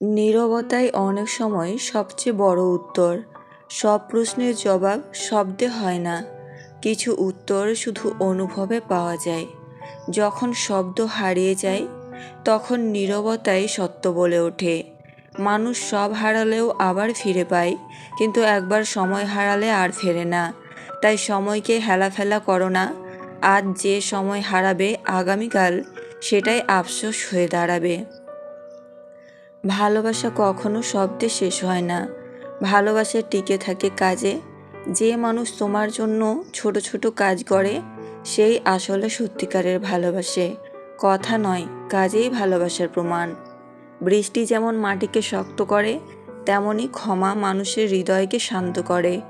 নীরবতাই অনেক সময় সবচেয়ে বড় উত্তর। সব প্রশ্নের জবাব শব্দে হয় না। কিছু উত্তর শুধু অনুভবে পাওয়া যায়। যখন শব্দ হারিয়ে যায়, তখন নীরবতাই সত্য বলে ওঠে। মানুষ সব হারালেও আবার ফিরে পায়, কিন্তু একবার সময় হারালে আর ফেরে না। তাই সময়কে হেলাফেলা করো না। আজ যে সময় হারাবে আগামীকাল, সেটাই আফসোস হয়ে দাঁড়াবে। ভালোবাসা কখনো শব্দে শেষ হয় না। ভালোবাসা টিকে থাকে কাজে। যে মানুষ তোমার জন্য ছোট ছোট কাজ করে, সেই আসলে সত্যিকারের ভালোবাসে। কথা নয়, কাজেই ভালোবাসার প্রমাণ। বৃষ্টি যেমন মাটিকে শক্ত করে, তেমনি ক্ষমা মানুষের হৃদয়কে শান্ত করে।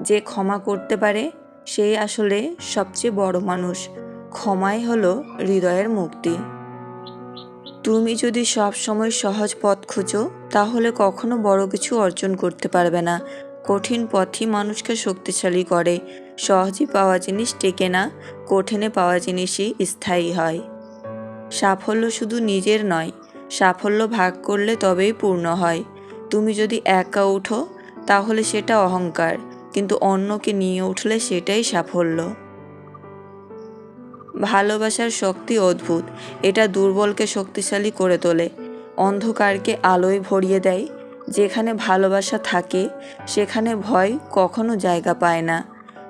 যে ক্ষমা করতে পারে, সেই আসলে সবচেয়ে বড় মানুষ। ক্ষমাই হলো হৃদয়ের মুক্তি। তুমি যদি সব সময় সহজ পথ খুঁজো, তাহলে কখনো বড় কিছু অর্জন করতে পারবে না। কঠিন পথই মানুষকে শক্তিশালী করে। সহজে পাওয়া জিনিস টেকে না, কঠিনে পাওয়া জিনিসই স্থায়ী হয়। সাফল্য শুধু নিজের নয়, সাফল্য ভাগ করলে তবেই পূর্ণ হয়। তুমি যদি একা উঠো, তাহলে সেটা অহংকার, কিন্তু অন্যকে নিয়ে উঠলে সেটাই সাফল্য। ভালোবাসার শক্তি অদ্ভুত। এটা দুর্বলকে শক্তিশালী করে তোলে। অন্ধকারকে আলোয় ভরিয়ে দেয়। যেখানে ভালোবাসা থাকে, সেখানে ভয় কখনো জায়গা পায় না।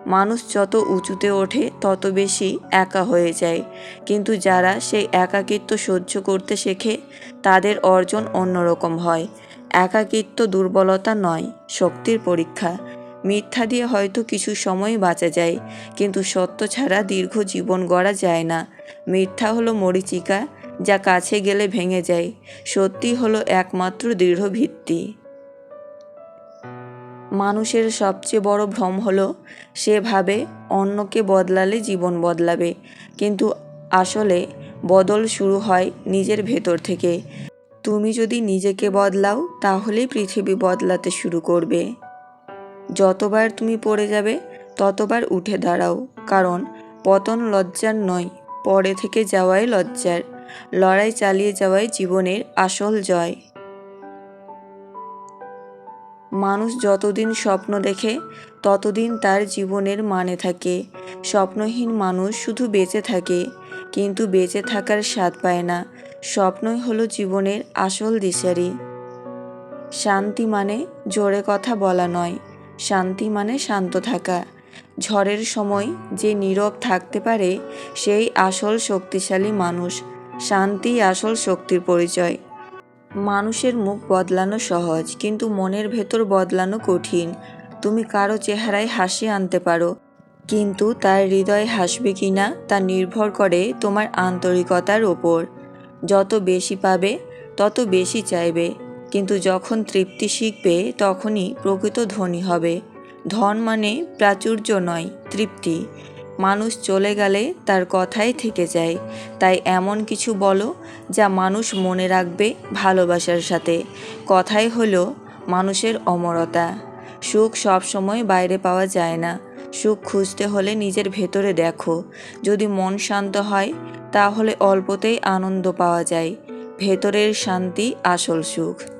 মানুষ যত উঁচুতে ওঠে, তত বেশি একা হয়ে যায়। কিন্তু যারা সেই একাকিত্ব সহ্য করতে শেখে, তাদের অর্জন অন্যরকম হয়। একাকিত্ব দুর্বলতা নয়, শক্তির পরীক্ষা। মিথ্যা দিয়ে হয়তো কিছু সময় বাঁচা যায়, কিন্তু সত্য ছাড়া দীর্ঘ জীবন গড়া যায় না। মিথ্যা হলো মরিচিকা, যা কাছে গেলে ভেঙে যায়। সত্যি হলো একমাত্র দৃঢ় ভিত্তি। মানুষের সবচেয়ে বড় ভ্রম হলো, সে ভাবে অন্যকে বদলালে জীবন বদলাবে, কিন্তু আসলে বদল শুরু হয় নিজের ভেতর থেকে। তুমি যদি নিজেকে বদলাও, তাহলেই পৃথিবী বদলাতে শুরু করবে। যতবার তুমি পড়ে যাবে, ততবার উঠে দাঁড়াও, কারণ পতন লজ্জার নয়, পরে থেকে যাওয়াই লজ্জার, লড়াই চালিয়ে যাওয়াই জীবনের আসল জয়। মানুষ যতদিন স্বপ্ন দেখে, ততদিন তার জীবনের মানে থাকে। স্বপ্নহীন মানুষ শুধু বেঁচে থাকে, কিন্তু বেঁচে থাকার স্বাদ পায় না। স্বপ্নই হলো জীবনের আসল দিশারি। শান্তি মানে জোরে কথা বলা নয় শান্তি মানে শান্ত থাকা। ঝড়ের সময় যে নীরব থাকতে পারে, সেই আসল শক্তিশালী মানুষ। শান্তি আসল শক্তির পরিচয়। মানুষের মুখ বদলানো সহজ, কিন্তু মনের ভেতর বদলানো কঠিন। তুমি কারও চেহারায় হাসি আনতে পারো, কিন্তু তার হৃদয় হাসবে কি না তা নির্ভর করে তোমার আন্তরিকতার ওপর। যত বেশি পাবে, তত বেশি চাইবে। কিন্তু যখন তৃপ্তি শিখবে, তখনই প্রকৃত ধনী হবে। ধন মানে প্রাচুর্য নয়, তৃপ্তি। মানুষ চলে গেলে তার কথাই থেকে যায়। তাই এমন কিছু বলো, যা মানুষ মনে রাখবে ভালোবাসার সাথে। কথাই হলো মানুষের অমরতা। সুখ সবসময় বাইরে পাওয়া যায় না। সুখ খুঁজতে হলে নিজের ভেতরে দেখো। যদি মন শান্ত হয়, তাহলে অল্পতেই আনন্দ পাওয়া যায়। ভেতরের শান্তি আসল সুখ।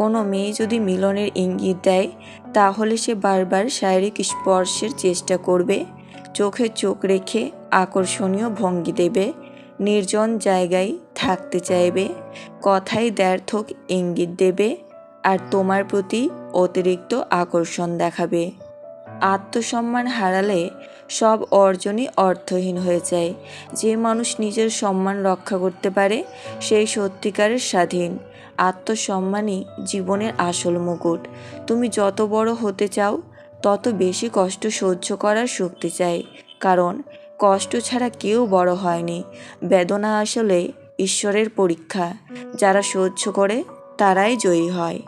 কোনো মেয়ে যদি মিলনের ইঙ্গিত দেয়, তাহলে সে বারবার শারীরিক স্পর্শের চেষ্টা করবে, চোখে চোখ রেখে আকর্ষণীয় ভঙ্গি দেবে, নির্জন জায়গায় থাকতে চাইবে, কথায় দ্ব্যর্থক ইঙ্গিত দেবে, আর তোমার প্রতি অতিরিক্ত আকর্ষণ দেখাবে। আত্মসম্মান হারালে সব অর্জনই অর্থহীন হয়ে যায়। যে মানুষ নিজের সম্মান রক্ষা করতে পারে, সেই সত্যিকারের স্বাধীন। আত্মসম্মানই জীবনের আসল মুকুট। তুমি যত বড় হতে চাও, তত বেশি কষ্ট সহ্য করার শক্তি চাই। কারণ, কষ্ট ছাড়া কেউ বড় হয়নি। বেদনা আসলে ঈশ্বরের পরীক্ষা। যারা সহ্য করে, তারাই জয়ী হয়।